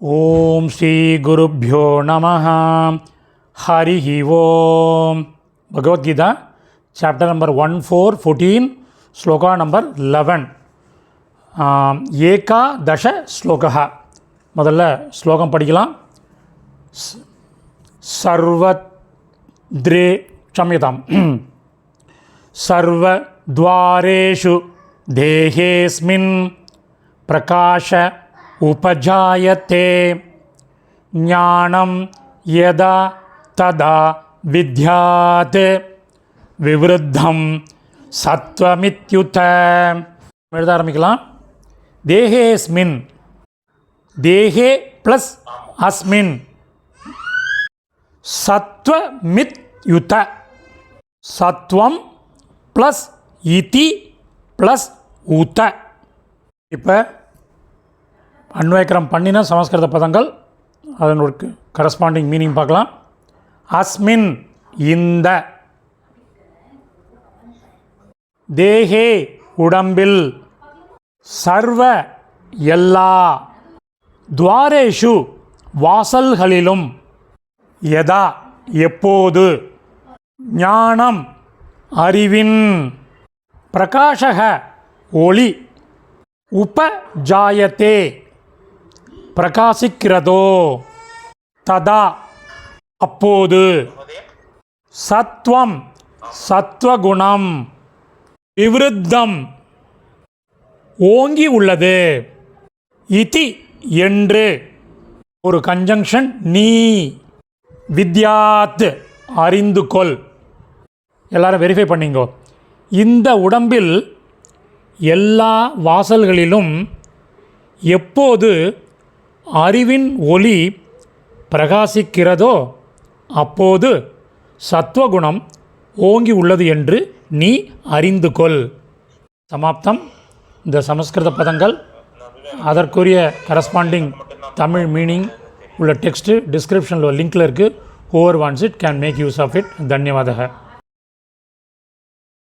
ஓம் ஸ்ரீ குருப்பியோ நம ஹரி ஓம். Bhagavad Gita chapter number one four fourteen shloka number eleven ஏகா தச ஸ்லோகா முதல்ல ஸ்லோகம் படிக்கலாம். சர்வத்ரே க்ஷம்யதாம் சர்வத்வாரேஷு தேகேஸ்மின் பிரகாஷ உபஜாயத்தே ஞானம் யதா ததா வித்யாத் விவருத்தம் சத்வமித்யுத எழுத ஆரம்பிக்கலாம் தேகேஸ்மின் தேகே ப்ளஸ் அஸ்மின் சத்வமித்யுத சத்வம் ப்ளஸ் இதி ப்ளஸ் உத இப்போ அன்வயக்கரம் பண்ணின சமஸ்கிருத பதங்கள் அதனுக்கு கரஸ்பாண்டிங் மீனிங் பார்க்கலாம். அஸ்மின் இந்த. தேகே உடம்பில். சர்வ எல்லா. துவாரேஷு வாசல்களிலும். எதா எப்போது. ஞானம் அறிவின். பிரகாஷக ஒளி. உபஜாயத்தே. பிரகாசிக்கிறதோ? ததா. அப்போது சத்வம் சத்வகுணம் விவருத்தம் ஓங்கி உள்ளது. இதி என்று ஒரு கன்ஜங்ஷன் நீ வித்யாத் அறிந்து கொள். எல்லாரும் வெரிஃபை பண்ணிங்கோ. இந்த உடம்பில் எல்லா வாசல்களிலும் எப்போது அறிவின் ஒளி பிரகாசிக்கிறதோ அப்போது சத்வகுணம் ஓங்கி உள்ளது என்று நீ அறிந்து கொள் சமாப்தம். இந்த சமஸ்கிருத பதங்கள் அதற்குரிய கரஸ்பாண்டிங் தமிழ் மீனிங் உள்ள டெக்ஸ்ட்டு டிஸ்கிரிப்ஷனில் லிங்க்கில் இருக்குது whoever wants it can make use of it தன்யவாதக.